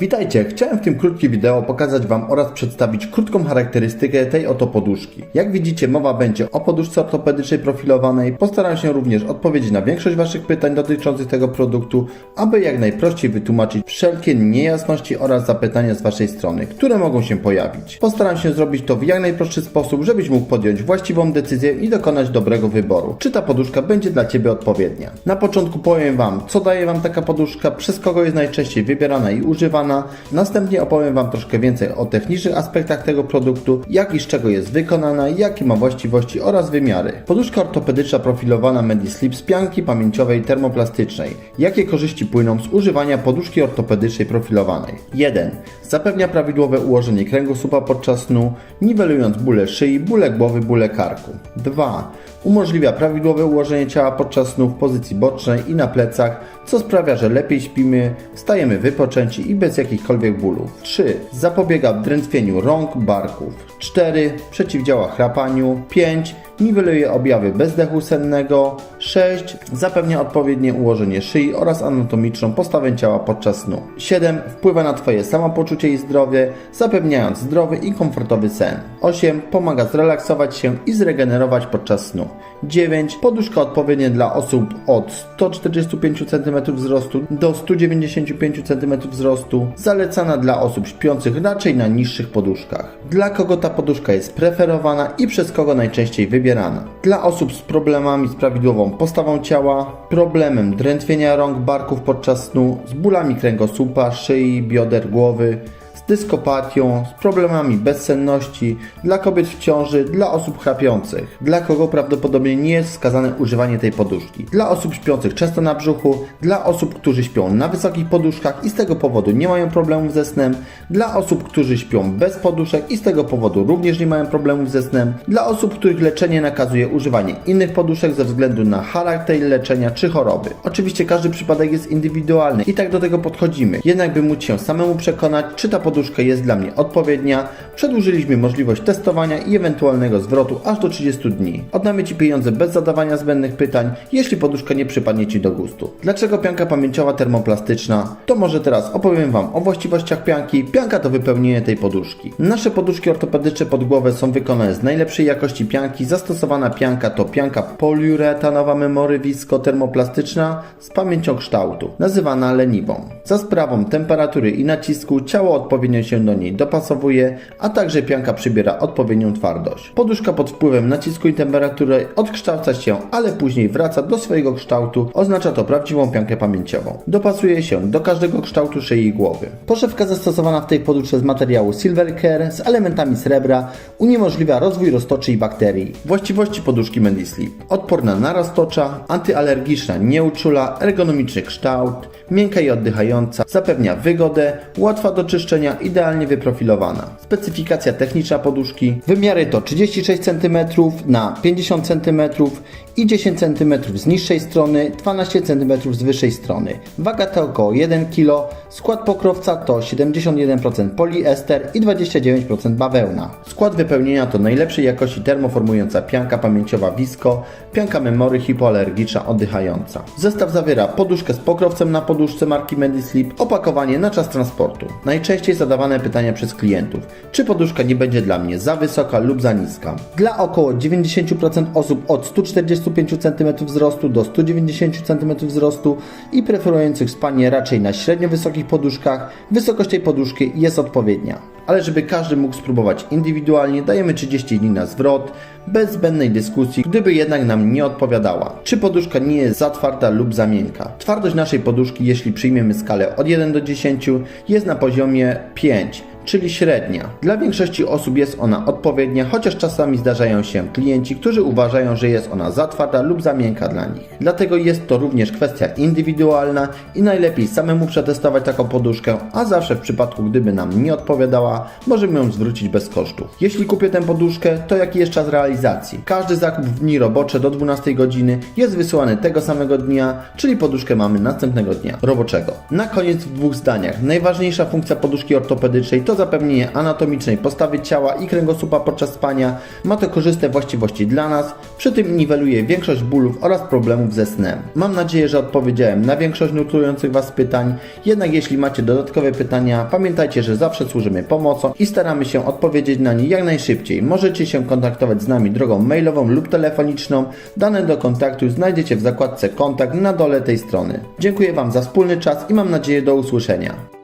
Witajcie, chciałem w tym krótkim wideo pokazać Wam oraz przedstawić krótką charakterystykę tej oto poduszki. Jak widzicie mowa będzie o poduszce ortopedycznej profilowanej, postaram się również odpowiedzieć na większość Waszych pytań dotyczących tego produktu, aby jak najprościej wytłumaczyć wszelkie niejasności oraz zapytania z Waszej strony, które mogą się pojawić. Postaram się zrobić to w jak najprostszy sposób, żebyś mógł podjąć właściwą decyzję i dokonać dobrego wyboru, czy ta poduszka będzie dla Ciebie odpowiednia. Na początku powiem Wam, co daje Wam taka poduszka, przez kogo jest najczęściej wybierana i używana, Następnie opowiem Wam troszkę więcej o technicznych aspektach tego produktu, jak i z czego jest wykonana, jakie ma właściwości oraz wymiary. Poduszka ortopedyczna profilowana Medislip z pianki pamięciowej termoplastycznej. Jakie korzyści płyną z używania poduszki ortopedycznej profilowanej? 1. Zapewnia prawidłowe ułożenie kręgosłupa podczas snu, niwelując bóle szyi, bóle głowy, bóle karku. 2. Umożliwia prawidłowe ułożenie ciała podczas snu w pozycji bocznej i na plecach, co sprawia, że lepiej śpimy, stajemy wypoczęci i bez jakichkolwiek bólów. 3. Zapobiega drętwieniu rąk, barków. 4. Przeciwdziała chrapaniu. 5. Niweluje objawy bezdechu sennego. 6. Zapewnia odpowiednie ułożenie szyi oraz anatomiczną postawę ciała podczas snu. 7. Wpływa na Twoje samopoczucie i zdrowie, zapewniając zdrowy i komfortowy sen. 8. Pomaga zrelaksować się i zregenerować podczas snu. 9. Poduszka odpowiednia dla osób od 145 cm wzrostu do 195 cm wzrostu, zalecana dla osób śpiących raczej na niższych poduszkach. Dla kogo ta poduszka jest preferowana i przez kogo najczęściej wybierana? Dla osób z problemami z prawidłową postawą ciała, problemem drętwienia rąk, barków podczas snu, z bólami kręgosłupa, szyi, bioder, głowy, dyskopatią, z problemami bezsenności, dla kobiet w ciąży, dla osób chrapiących, dla kogo prawdopodobnie nie jest wskazane używanie tej poduszki, dla osób śpiących często na brzuchu, dla osób, którzy śpią na wysokich poduszkach i z tego powodu nie mają problemów ze snem, dla osób, którzy śpią bez poduszek i z tego powodu również nie mają problemów ze snem, dla osób, których leczenie nakazuje używanie innych poduszek ze względu na charakter leczenia czy choroby. Oczywiście każdy przypadek jest indywidualny i tak do tego podchodzimy. Jednak by móc się samemu przekonać, czy ta poduszka jest dla mnie odpowiednia, przedłużyliśmy możliwość testowania i ewentualnego zwrotu aż do 30 dni. Oddamy Ci pieniądze bez zadawania zbędnych pytań, jeśli poduszka nie przypadnie Ci do gustu. Dlaczego pianka pamięciowa termoplastyczna? To może teraz opowiem Wam o właściwościach pianki. Pianka to wypełnienie tej poduszki. Nasze poduszki ortopedyczne pod głowę są wykonane z najlepszej jakości pianki. Zastosowana pianka to pianka poliuretanowa memory visco termoplastyczna z pamięcią kształtu, nazywana leniwą. Za sprawą temperatury i nacisku ciało odpowiednio się do niej dopasowuje, a także pianka przybiera odpowiednią twardość. Poduszka pod wpływem nacisku i temperatury odkształca się, ale później wraca do swojego kształtu. Oznacza to prawdziwą piankę pamięciową. Dopasuje się do każdego kształtu szyi i głowy. Poszewka zastosowana w tej poduszce z materiału Silvercare z elementami srebra uniemożliwia rozwój roztoczy i bakterii. Właściwości poduszki Medislip. Odporna na roztocza, antyalergiczna, nie uczula, ergonomiczny kształt, miękka i oddychająca, zapewnia wygodę, łatwa do czyszczenia, idealnie wyprofilowana. Specyfikacja techniczna poduszki. Wymiary to 36 cm na 50 cm i 10 cm z niższej strony, 12 cm z wyższej strony. Waga to około 1 kg. Skład pokrowca to 71% poliester i 29% bawełna. Skład wypełnienia to najlepszej jakości termoformująca pianka pamięciowa Visco, pianka memory hipoalergiczna oddychająca. Zestaw zawiera poduszkę z pokrowcem na poduszce marki Medislip, opakowanie na czas transportu. Najczęściej zadawane pytania przez klientów. Czy poduszka nie będzie dla mnie za wysoka lub za niska? Dla około 90% osób od 145 cm wzrostu do 190 cm wzrostu i preferujących spanie raczej na średnio wysokich poduszkach, wysokość tej poduszki jest odpowiednia. Ale żeby każdy mógł spróbować indywidualnie, dajemy 30 dni na zwrot, bez zbędnej dyskusji, gdyby jednak nam nie odpowiadała. Czy poduszka nie jest za twarda lub za miękka? Twardość naszej poduszki, jeśli przyjmiemy skalę od 1 do 10, jest na poziomie 5 czyli średnia. Dla większości osób jest ona odpowiednia, chociaż czasami zdarzają się klienci, którzy uważają, że jest ona za twarda lub za miękka dla nich. Dlatego jest to również kwestia indywidualna i najlepiej samemu przetestować taką poduszkę, a zawsze w przypadku gdyby nam nie odpowiadała, możemy ją zwrócić bez kosztów. Jeśli kupię tę poduszkę, to jaki jest czas realizacji? Każdy zakup w dni robocze do 12 godziny jest wysyłany tego samego dnia, czyli poduszkę mamy następnego dnia roboczego. Na koniec w dwóch zdaniach. Najważniejsza funkcja poduszki ortopedycznej to zapewnienie anatomicznej postawy ciała i kręgosłupa podczas spania. Ma to korzystne właściwości dla nas, przy tym niweluje większość bólów oraz problemów ze snem. Mam nadzieję, że odpowiedziałem na większość nurtujących Was pytań, jednak jeśli macie dodatkowe pytania, pamiętajcie, że zawsze służymy pomocą i staramy się odpowiedzieć na nie jak najszybciej. Możecie się kontaktować z nami drogą mailową lub telefoniczną. Dane do kontaktu znajdziecie w zakładce kontakt na dole tej strony. Dziękuję Wam za wspólny czas i mam nadzieję do usłyszenia.